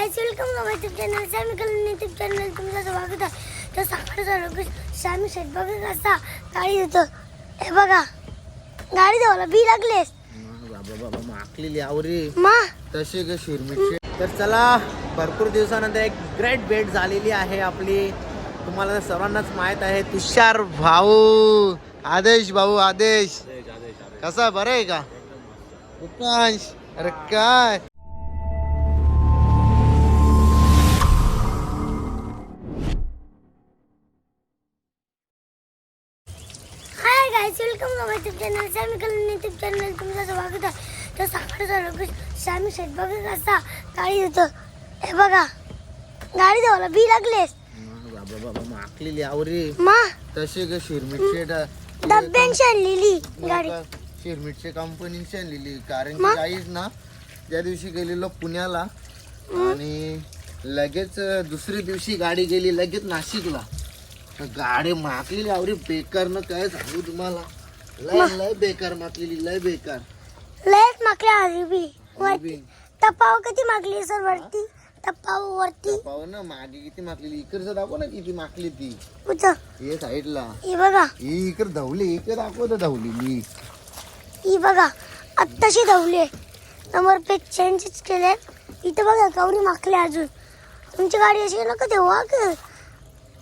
Guys welcome to my YouTube channel Sami Kalan YouTube channel तुमचं स्वागत आहे तर झालं की सॅमी शेट बघा कसा गाडी देतो हे बघा गाडी देवाला बी लागलेस बाबा बाबा माकलेली आवरे मा तसे ग शिरमिटचे तर चला भरपूर दिवसानंतर एक ग्रेट भेट झालेली आहे आपली. तुम्हाला तर सर्वांनाच माहीत आहे तुषार भाऊ. आदेश भाऊ आदेश. कसा बरं आहे का? उपांश. अरे काय? Guys welcome to my YouTube channel Sami Kalan YouTube channel तुमचं स्वागत आहे. तर सकाळी झालं सॅमी शेट बघा कसा गाडी देतो. हे बघा. गाडी देवाला बी लागलेस. बाबा बाबा माकलेली आवरे. मा. तसे ग शिरमिटचे डब्यांशी आणलेली गाडी. शिरमिटचे कंपनीची आणलेली कारण की? काहीच ना त्या दिवशी गेलेलो पुण्याला आणि लगेच दुसऱ्या दिवशी गाडी गेली लगेच नाशिकला. गाडी माकलेली आवरी बेकार न काय सांगू तुम्हाला? लय लय बेकार माकलेली लय बेकार. लयच मागल्या आधी बी. वरती. टप्पाव किती मागली सर वरती? टप्पाव वरती? पाहू ना मागे किती माकलेली इकडचं दाखव ना किती माकली ती. उचल. हे साईडला. ही बघा. ही इकडे धावली इकडे दाखवत धावलेली. ही बघा आत्ताशी धावली नंबर पेज चेंज केले इथं बघा गौरी मागले अजून. तुमची गाडी अशी नका तेव्हा का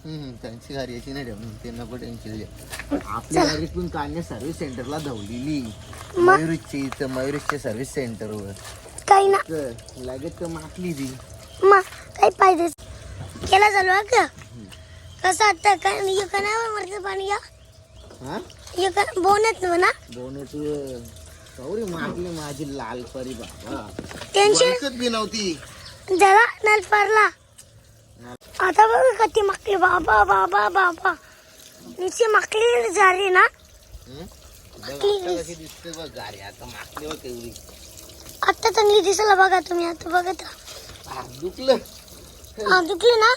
हम्म, त्यांची गाडी याची नाही ठेवून ते नको टेन्शन घ्या आपली गाडी पण सर्व्हिस सेंटरला धावलेली. मयुरीची इथं मयुरीच्या सर्व्हिस सेंटरवर काही ना. तर लगेच तर माकली ती. मा काही पाहिजे केला चालू आहे का? कसं आता काय ये कणावर मरते पाणी या हा? ये कण बोनत ना दोन तू सौरी मारली माझी लाल परी बाबा. टेन्शन ओळखत बी नव्हती. जरा नल पडला. आता बघ कधी मागली बाबा बाबा बाबा. निची मागली झाली ना? बघ आता बघ बघ आता चांगली दिसला बघा तुम्ही. आता बघत राहा. हा, दुखलं. हा दुखली ना?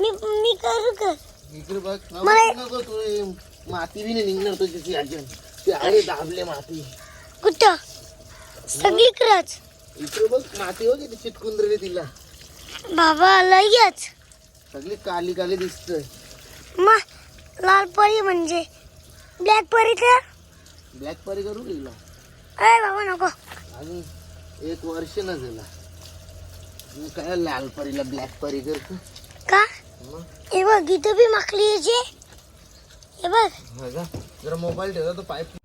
मी मी करू का? इकडे बघ. मला- नको तू. हे माती बी नाही निघणार तुझी ते आळे दाबले माती. कुठं? सगळीकडंच. इकडे बघ माती हो किती चिटकून रे तिला. बाबा लगेच. सगळी काली काली दिसत मग लाल परी म्हणजे. ब्लॅक परी तर? ब्लॅक परी करू तिला अरे बाबा नको. अजून एक वर्ष न झाला. काय लाल परीला ब्लॅक परी करतो? का? मग? हे बघ इथं बी माखली यायची हे बघ. हा का? जरा मोबाईल ठेवता तो पाईप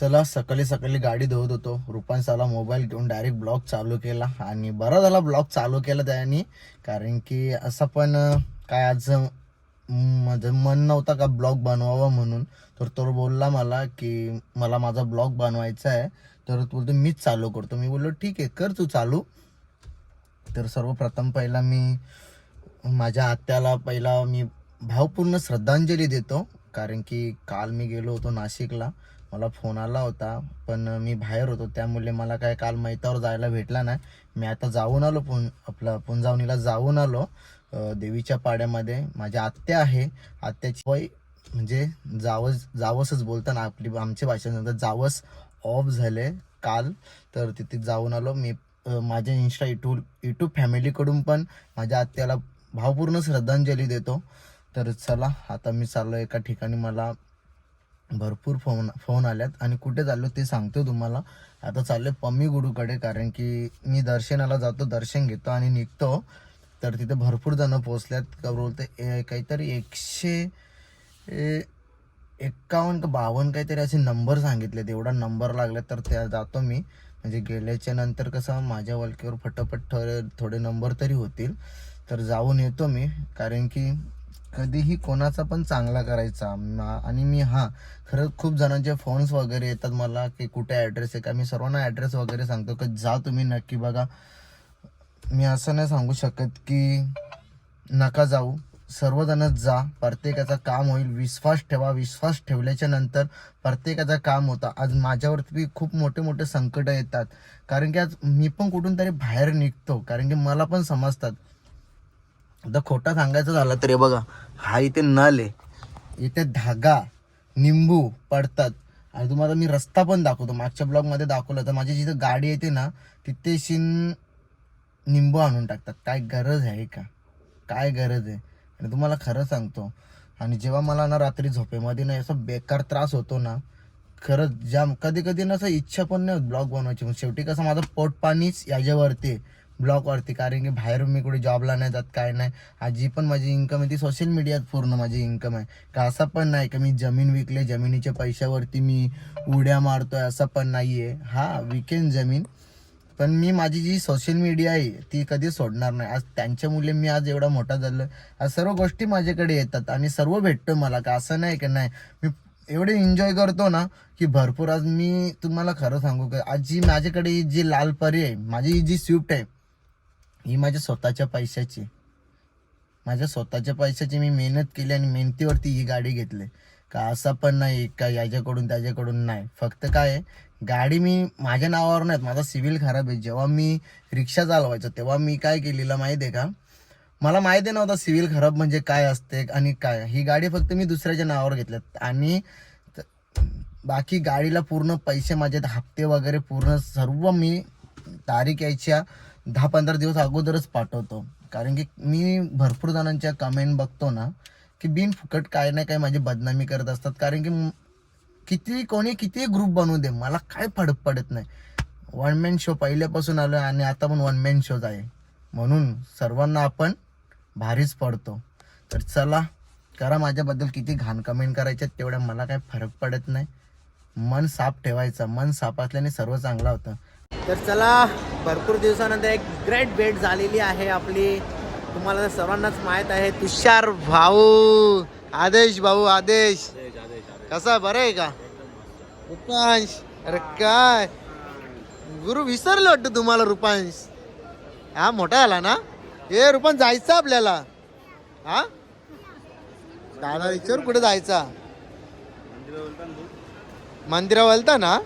चला सकाळी सकाळी गाडी धुवत होतो. रुपांसाला मोबाईल घेऊन डायरेक्ट ब्लॉग चालू केला. आणि बरा झाला ब्लॉग चालू केला त्याने. कारण की असं पण काय आज माझं मन नव्हता का ब्लॉग बनवावा म्हणून. तर तो बोलला मला की मला माझा ब्लॉग बनवायचा आहे. तर तो बोलतो मीच चालू करतो. मी बोललो ठीक आहे कर तू चालू. तर सर्वप्रथम पहिला मी माझ्या आत्याला पहिला मी भावपूर्ण श्रद्धांजली देतो. कारण की काल मी गेलो होतो नाशिकला. मला फोन आला होता पण मी बाहेर होतो. त्यामुळे मला काय काल मैतावर जायला भेटला नाही. मी आता जाऊन आलो पुन आपला पुंजावणीला जाऊन आलो. देवीच्या पाड्यामध्ये. माझ्या आत्या आहे. आत्याची वय म्हणजे जावस जावसच बोलताना आपली आमच्या भाषेनंतर जावस ऑफ झाले काल. तर तिथे जाऊन आलो. मी माझ्या इन्स्टा युट्यूब युट्यूब फॅमिलीकडून पण माझ्या आत्याला भावपूर्ण श्रद्धांजली देतो. तर चला आता मी चाललो एका ठिकाणी. मला भरपूर फोन फोन आल्यात. आणि कुठे चाललो ते सांगतो तुम्हाला. आता चाललो पम्मी गुडूकडे कारण की मी दर्शनाला जातो दर्शन घेतो आणि निघतो. तर तिथे भरपूर जण पोचल्यात का बोलते ए- काहीतरी एकशे एक्कावन्न का बावन्न काहीतरी असे नंबर सांगितले एवढा नंबर लागला तर त्या जातो मी. म्हणजे गेल्याच्यानंतर कसं माझ्या वलकीवर फटाफट थोडे थोडे नंबर तरी होतील. तर जाऊन येतो मी. कारण की कधीही कोणाचा पण चांगला करायचा. आणि मी हा खरंच खूप जणांचे फोन्स वगैरे येतात मला की कुठे ॲड्रेस आहे का? मी सर्वांना ॲड्रेस वगैरे सांगतो की जा तुम्ही नक्की बघा. मी असं नाही सांगू शकत की नका जाऊ. सर्वजणच जा. प्रत्येकाचं काम होईल. विश्वास ठेवा. विश्वास ठेवल्याच्या नंतर प्रत्येकाचं काम होतं. आज माझ्यावरती खूप मोठे मोठे संकट येतात. कारण की आज मी पण कुठून तरी बाहेर निघतो. कारण की मला पण समजतात. आता खोटा सांगायचं झालं तर हे बघा हा इथे नल आहे. इथे धागा निंबू पडतात. आणि तुम्हाला मी रस्ता पण दाखवतो. मागच्या ब्लॉगमध्ये दाखवलं तर माझी जिथं गाडी येते ना तिथे शिन निंबू आणून टाकतात. काय गरज आहे का? काय गरज आहे? आणि तुम्हाला खरं सांगतो आणि जेव्हा मला ना रात्री झोपेमध्ये ना असं बेकार त्रास होतो ना खरंच जाम कधी कधी ना असं इच्छा पण नाही ब्लॉग बनवायची. मग शेवटी कसं माझं पोट पाणीच याच्यावरती ब्लॉगवरती कारण की बाहेरून मी कुठे जॉबला नाही जात काय नाही. आजी पण माझी इन्कम आहे ती सोशल मीडियात पूर्ण माझी इन्कम आहे. का असं पण नाही का मी जमीन विकले जमिनीच्या पैशावरती मी उड्या मारतोय असं पण नाही आहे हा विकेन जमीन. पण मी माझी जी सोशल मीडिया आहे ती कधी सोडणार नाही. आज त्यांच्या मुले मी आज एवढा मोठा झालो आज सर्व गोष्टी माझ्याकडे येतात आणि सर्व भेटतो मला. का असं नाही की नाही? मी एवढे एन्जॉय करतो ना की भरपूर. आज मी तुम्हाला खरं सांगू का? आज जी माझ्याकडे जी लाल परी आहे माझी जी स्विफ्ट आहे ही माझ्या स्वतःच्या पैशाची. माझ्या स्वतःच्या पैशाची मी मेहनत केली आणि मेहनतीवरती ही गाडी घेतली. का असं पण नाही का याच्याकडून त्याच्याकडून नाही. फक्त काय आहे, गाडी मी माझ्या नावावर नाही माझा सिव्हिल खराब आहे. जेव्हा मी रिक्षा चालवायचो तेव्हा मी काय केलेलं माहिती आहे का? मला माहिती नव्हतं सिव्हिल खराब म्हणजे काय असते आणि काय. ही गाडी फक्त मी दुसऱ्याच्या नावावर घेतल्यात आणि बाकी गाडीला पूर्ण पैसे माझे हप्ते वगैरे पूर्ण सर्व मी तारीख यायच्या दहा पंधरा दिवस अगोदरच पाठवतो. कारण की मी भरपूर जणांच्या कमेंट बघतो ना की बिन फुकट काय ना काय माझी बदनामी करत असतात. कारण की किती कोणी किती ग्रुप बनवू दे मला काय फरक पडत नाही. वन मॅन शो पहिल्यापासून आलो आणि आता पण वन मॅन शोज आहे. म्हणून सर्वांना आपण भारीच पडतो. तर चला करा माझ्याबद्दल किती घाण कमेंट करायच्या तेवढ्या मला काय फरक पडत नाही. मन साफ ठेवायचं मन साफ असल्याने सर्व चांगलं होतं. तर चला भरपूर दिवसानंतर एक ग्रेट भेट झालेली आहे आपली. तुम्हाला तर सर्वांनाच माहीत आहे तुषार भाऊ. आदेश भाऊ आदेश. कसा बरं आहे का? रुपांश. अरे काय? गुरु विसरलं वाटतं तुम्हाला रुपांश. हा मोठा झाला ना? ए रुपांश जायचं आपल्याला? हा? दादा विचार कुठे जायचा? मंदिरा वलता ना?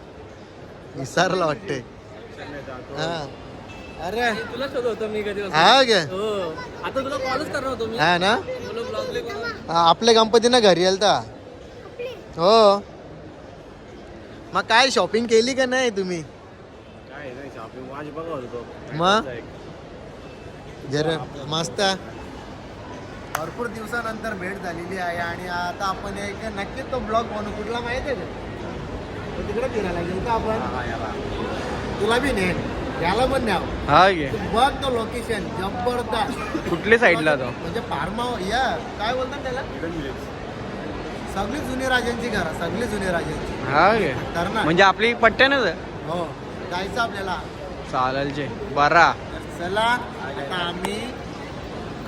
विसरला वाटते हा. अरे. तुला शोध होतो मी कधी हा हो. आता तुला कॉलच करणार होतो मी. हा ना? ब्लॉगले हा, आपल्या गणपतीनं घरी आलता. हो. मग काय शॉपिंग केली का नाही तुम्ही? काय नाही शॉपिंग वाच बघा होतो. मग? जर मस्त. भरपूर दिवसानंतर भेट झालेली आहे आणि आता आपण एक नक्कीच तो ब्लॉग बनवू कुठला माहिती आहे का? तो तिकडे फिरायला गेलो का आपण तुला बी ने याला पण न्याव. हा घे बघ तो लोकेशन जबरदस्त. कुठल्या साईडला तो? म्हणजे फार्म या काय बोलतात त्याला? सगळी जुनी राजांची घरं सगळी जुनी राजांची. हा घे तर ना म्हणजे आपली पट्ट्यानच हो जायचं आपल्याला. चालेल जे बरा. तर चला आता आम्ही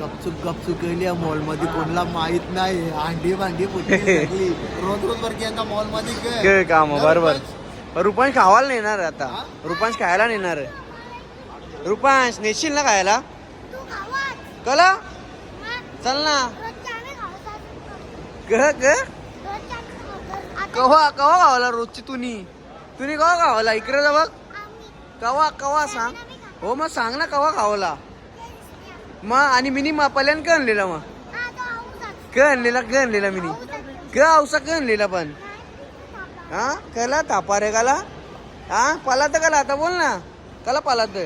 गपचूप गपचूप गेली मॉलमध्ये कोणाला माहीत नाही अंडी भांडी फुटली सगळी. रोज रोज वर गेला मॉलमध्ये काम बरोबर. रुपांश? खावायला नेणार आहे आता. रुपांश खायला नेणार आहे. रुपांश नेशील ना खायला? तू कला? चल ना. ग कवा कवा खावाला रोजची तुनी? तुनी कवा खावाला इकडे जा बघ. कवा कवा सांग. हो मग सांग ना कवा खावला मग आणि मिनी मा पल्यान क आणलेला मग. हा, आणलेला क आणलेला मिनी. आऊसाच. क औसा क आणलेला पण. हा? कला तापा रे कला हा? पालात कला आता बोल ना. कला पालात?